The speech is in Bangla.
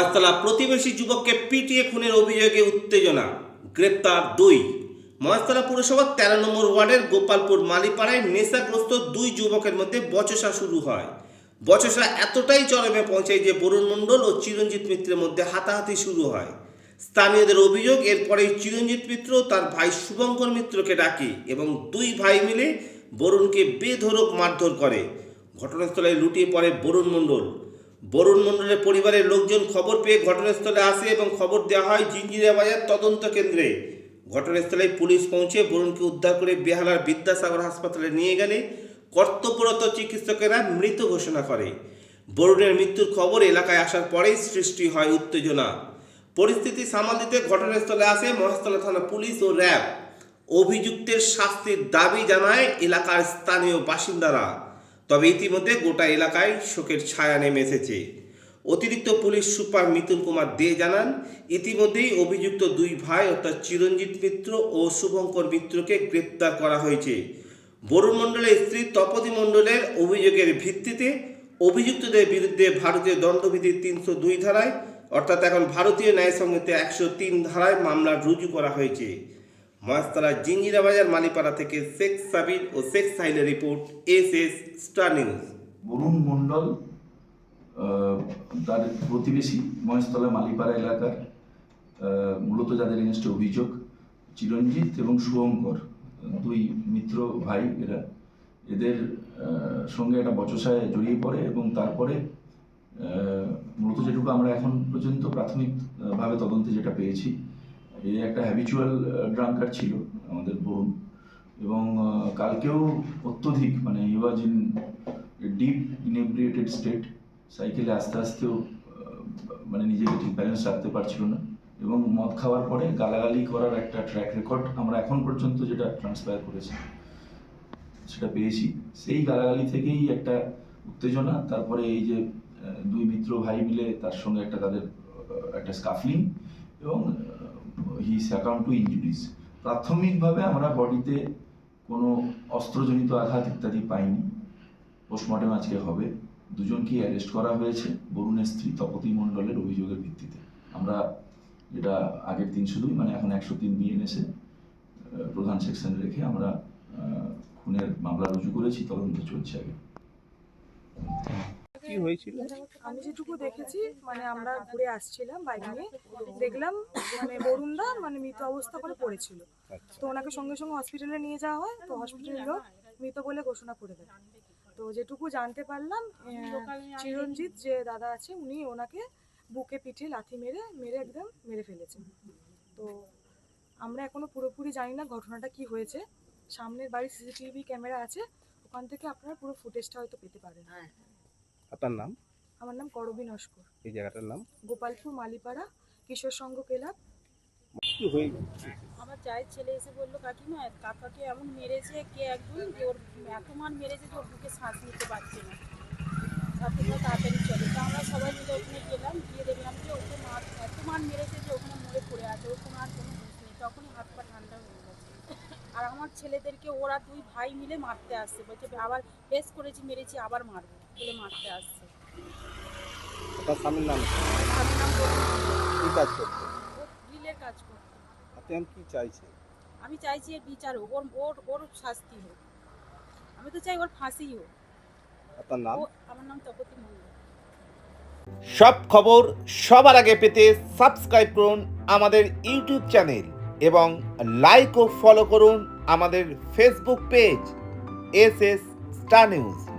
মহাস্তলা প্রতিবেশী যুবককে পিটিয়ে খুনের অভিযোগে উত্তেজনা। গ্রেপ্তার দুই। মহাস্তলা পুরসভার তেরো নম্বর ওয়ার্ডের গোপালপুর মালিপাড়ায় নেশাগ্রস্ত দুই যুবকের মধ্যে বচসা শুরু হয়। বচসা এতটাই চরমে পৌঁছায় যে বরুণ মণ্ডল ও চিরঞ্জিত মিত্রের মধ্যে হাতাহাতি শুরু হয়। স্থানীয়দের অভিযোগ, এরপরেই চিরঞ্জিত মিত্র তার ভাই শুভঙ্কর মিত্রকে ডাকে এবং দুই ভাই মিলে বরুণকে বেধরক মারধর করে। ঘটনাস্থলে লুটিয়ে পড়ে বরুণ মণ্ডল। বরুণ মণ্ডলের পরিবারের লোকজন খবর পেয়ে ঘটনাস্থলে আসে এবং খবর দেওয়া হয় জিঞ্জিরা বাজার তদন্ত কেন্দ্রে। ঘটনাস্থলে পুলিশ পৌঁছে বরুণকে উদ্ধার করে বেহালার বিদ্যাসাগর হাসপাতালে নিয়ে গেলে কর্তব্যরত চিকিৎসকেরা মৃত ঘোষণা করে। বরুণের মৃত্যুর খবর এলাকায় আসার পরেই সৃষ্টি হয় উত্তেজনা। পরিস্থিতি সামাল দিতে ঘটনাস্থলে আসে মহাস্তলা থানা পুলিশ ও র্যাব। অভিযুক্তের শাস্তির দাবি জানায় এলাকার স্থানীয় বাসিন্দারা। তবে ইতিমধ্যে গোটা এলাকায় শোকের ছায়া নেমে এসেছে। অতিরিক্ত পুলিশ সুপার মিতুল কুমার দে জানান, ইতিমধ্যেই অভিযুক্ত দুই ভাই, অর্থাৎ চিরঞ্জিত মিত্র ও শুভঙ্কর মিত্রকে গ্রেপ্তার করা হয়েছে। বরুণ মণ্ডলের স্ত্রী তপতি মণ্ডলের অভিযোগের ভিত্তিতে অভিযুক্তদের বিরুদ্ধে ভারতীয় দণ্ডবিধির তিনশো দুই ধারায়, অর্থাৎ এখন ভারতীয় ন্যায় সংহিতা একশো তিন ধারায় মামলা রুজু করা হয়েছে। মহাস্তলা জিঞ্জিরা বাজার মালিপাড়া থেকে শেখ সাবির ও Sheikh সাহিলের report S S star news. Barun Mondal তার প্রতিবেশী মহেশতলা মালিপাড়া এলাকার মূলত যাদের এগেনস্টে অভিযোগ, চিরঞ্জিত এবং শুভঙ্কর দুই মিত্র ভাই, এরা এদের সঙ্গে একটা বচসায় জড়িয়ে পড়ে এবং তারপরে মূলত যেটুকু আমরা এখন পর্যন্ত প্রাথমিকভাবে তদন্তে যেটা পেয়েছি এ একটা হ্যাবিচুয়াল ড্রাঙ্কার ছিল আমাদের বরুণ এবং কালকেও অত্যধিক মানে was in deep inebriated state সাইকেলে আস্তে আস্তেও মানে নিজেকে ঠিক ব্যালেন্স রাখতে পারছিল না। এবং মদ খাওয়ার পরে গালাগালি করার একটা ট্র্যাক রেকর্ড আমরা এখন পর্যন্ত যেটা ট্রান্সফার করেছি, সেটা পেয়েছি। সেই গালাগালি থেকেই একটা উত্তেজনা, তারপরে এই যে দুই মিত্র ভাই মিলে তার সঙ্গে একটা তাদের একটা স্কাফলিং এবং হি অ্যাকাউন্ট টু ইঞ্জুরিজ প্রাথমিকভাবে আমরা বডিতে কোনো অস্ত্রজনিত আঘাত ইত্যাদি পাইনি। পোস্টমর্টেম আজকে হবে। দুজনকেই অ্যারেস্ট করা হয়েছে। বরুণের স্ত্রী তপতি মণ্ডলের অভিযোগের ভিত্তিতে। আমরা যেটা আগের তিনশো দুই মানে এখন একশো তিন বিএনএসে প্রধান সেকশন রেখে আমরা খুনের মামলা রুজু করেছি। তদন্ত চলছে আগে। কি হয়েছিল? আমি যেটুকু দেখেছি মানে আমরা ঘুরে আসছিলাম বাইক নিয়ে দেখলাম মানে বরুণদা মানে মৃত অবস্থা করে পড়েছিল। তো ওনাকে সঙ্গে সঙ্গে হসপিটালে নিয়ে যাওয়া হয় তো হসপিটালের লোক মৃত বলে ঘোষণা করে দেয়। তো যেটুকু জানতে পারলাম চিরঞ্জিত যে দাদা আছে উনি ওনাকে বুকে পিঠে লাথি মেরে মেরে একদম মেরে ফেলেছেন। তো আমরা এখনও পুরোপুরি জানি না ঘটনাটা কি হয়েছে। সামনের বাড়ির সিসিটিভি ক্যামেরা আছে ওখান থেকে আপনারা পুরো ফুটেজটা হয়তো পেতে পারেন। আপনার নাম? আমার নাম করবী নস্কর। এই জায়গাটার নাম? গোপালপুর মালিপাড়া কিশোর সংঘ ক্লাব। আমার চায়ের ছেলে এসে বলল কাকিমা কাকাকে এমন মেরেছে কে একজন? যে ওর এত মান মেরেছে যে ওর বুকে শ্বাস নিতে পারছে না। তাড়াতাড়ি চলে। তো আমরা সবাই মিলে ওখানে গেলাম গিয়ে দেখলাম যে ওকে মার এত মান মেরেছে যে ওখানে মরে পড়ে আছে ওর কোনো আর কোনো তখনই আমার ছেলেদেরকে ওরা দুই ভাই মিলে মারতে আসছে। বলছে আবার বেশ করেছি মেরেছি আবার মারবো বলে মারতে আসছে। আপনার স্বামীর নাম? আমি নাম কি কাজ করতে? গ্রিলের কাজ করতো। আপনি এখন কি চাইছেন? আমি চাইছি এর বিচার হোক ওর ওর ওর শাস্তি হোক। আমি তো চাই ওর ফাঁসি হোক। আপনার নাম? আমার নাম তপতি মন্ডল সব খবর সবার আগে পেতে সাবস্ক্রাইব করুন আমাদের ইউটিউব চ্যানেল এবং লাইক ও ফলো করুন আমাদের Facebook page S S star news